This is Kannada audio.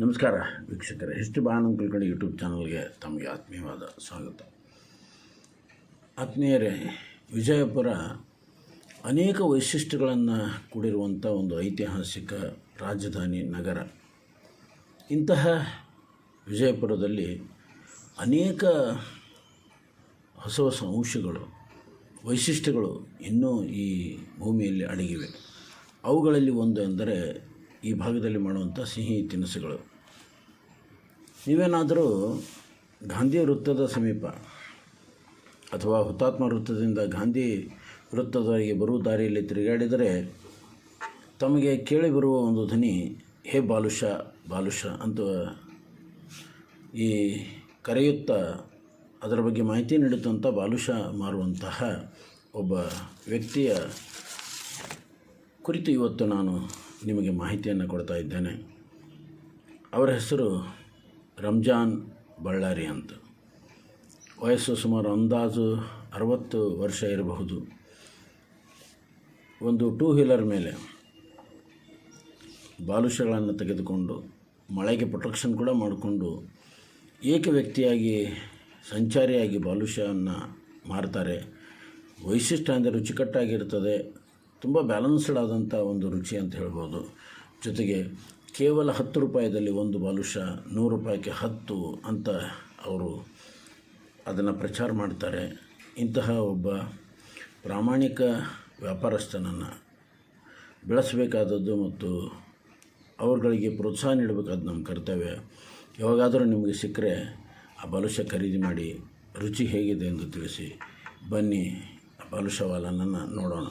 ನಮಸ್ಕಾರ ವೀಕ್ಷಕರೇ. ಎಷ್ಟು ಬಾನಂಕಲ್ ಕಡೆ ಯೂಟ್ಯೂಬ್ ಚಾನಲ್ಗೆ ತಮಗೆ ಆತ್ಮೀಯವಾದ ಸ್ವಾಗತ. ಆತ್ಮೀಯರೇ, ವಿಜಯಪುರ ಅನೇಕ ವೈಶಿಷ್ಟ್ಯಗಳನ್ನು ಕೂಡಿರುವಂಥ ಒಂದು ಐತಿಹಾಸಿಕ ರಾಜಧಾನಿ ನಗರ. ಇಂತಹ ವಿಜಯಪುರದಲ್ಲಿ ಅನೇಕ ಹೊಸ ಹೊಸ ಅಂಶಗಳು, ವೈಶಿಷ್ಟ್ಯಗಳು ಇನ್ನೂ ಈ ಭೂಮಿಯಲ್ಲಿ ಅಡಗಿವೆ. ಅವುಗಳಲ್ಲಿ ಒಂದು ಎಂದರೆ ಈ ಭಾಗದಲ್ಲಿ ಮಾಡುವಂಥ ಸಿಹಿ ತಿನಿಸುಗಳು. ನೀವೇನಾದರೂ ಗಾಂಧಿ ವೃತ್ತದ ಸಮೀಪ ಅಥವಾ ಹುತಾತ್ಮ ವೃತ್ತದಿಂದ ಗಾಂಧಿ ವೃತ್ತದವರೆಗೆ ಬರುವ ದಾರಿಯಲ್ಲಿ ತಿರುಗಾಡಿದರೆ ತಮಗೆ ಕೇಳಿ ಬರುವ ಒಂದು ಧ್ವನಿ, ಹೇ ಬಾಲುಷ ಬಾಲುಷ ಅಂತ ಈ ಕರೆಯುತ್ತಾ ಅದರ ಬಗ್ಗೆ ಮಾಹಿತಿ ನೀಡುತ್ತಂಥ ಬಾಲುಷ ಮಾರುವಂತಹ ಒಬ್ಬ ವ್ಯಕ್ತಿಯ ಕುರಿತು ಇವತ್ತು ನಾನು ನಿಮಗೆ ಮಾಹಿತಿಯನ್ನು ಕೊಡ್ತಾ ಇದ್ದೇನೆ. ಅವರ ಹೆಸರು ರಂಜಾನ್ ಬಳ್ಳಾರಿ ಅಂತ. ವಯಸ್ಸು ಸುಮಾರು ಅಂದಾಜು ಅರವತ್ತು ವರ್ಷ ಇರಬಹುದು. ಒಂದು ಟೂ ವೀಲರ್ ಮೇಲೆ ಬಾಲುಷಗಳನ್ನು ತೆಗೆದುಕೊಂಡು, ಮಳೆಗೆ ಪ್ರೊಟೆಕ್ಷನ್ ಕೂಡ ಮಾಡಿಕೊಂಡು ಏಕ ವ್ಯಕ್ತಿಯಾಗಿ ಸಂಚಾರಿಯಾಗಿ ಬಾಲುಷವನ್ನು ಮಾರ್ತಾರೆ. ವೈಶಿಷ್ಟ್ಯ ಅಂದರೆ ರುಚಿಕಟ್ಟಾಗಿರ್ತದೆ ತುಂಬ ಬ್ಯಾಲೆನ್ಸ್ಡ್ ಆದಂಥ ಒಂದು ರುಚಿ ಅಂತ ಹೇಳ್ಬೋದು. ಜೊತೆಗೆ ಕೇವಲ ಹತ್ತು ರೂಪಾಯಿದಲ್ಲಿ ಒಂದು ಬಾಲುಷ, ನೂರು ರೂಪಾಯಿಗೆ ಹತ್ತು ಅಂತ ಅವರು ಅದನ್ನು ಪ್ರಚಾರ ಮಾಡ್ತಾರೆ. ಇಂತಹ ಒಬ್ಬ ಪ್ರಾಮಾಣಿಕ ವ್ಯಾಪಾರಸ್ಥನನ್ನು ಬೆಳೆಸಬೇಕಾದದ್ದು ಮತ್ತು ಅವರುಗಳಿಗೆ ಪ್ರೋತ್ಸಾಹ ನೀಡಬೇಕಾದ ನಮ್ಮ ಕರ್ತವ್ಯ. ಯಾವಾಗಾದರೂ ನಿಮಗೆ ಸಿಕ್ಕರೆ ಆ ಬಲುಷ ಖರೀದಿ ಮಾಡಿ, ರುಚಿ ಹೇಗಿದೆ ಎಂದು ತಿಳಿಸಿ. ಬನ್ನಿ, ಆ ಬಾಲುಷವಾಲನನ್ನು ನೋಡೋಣ.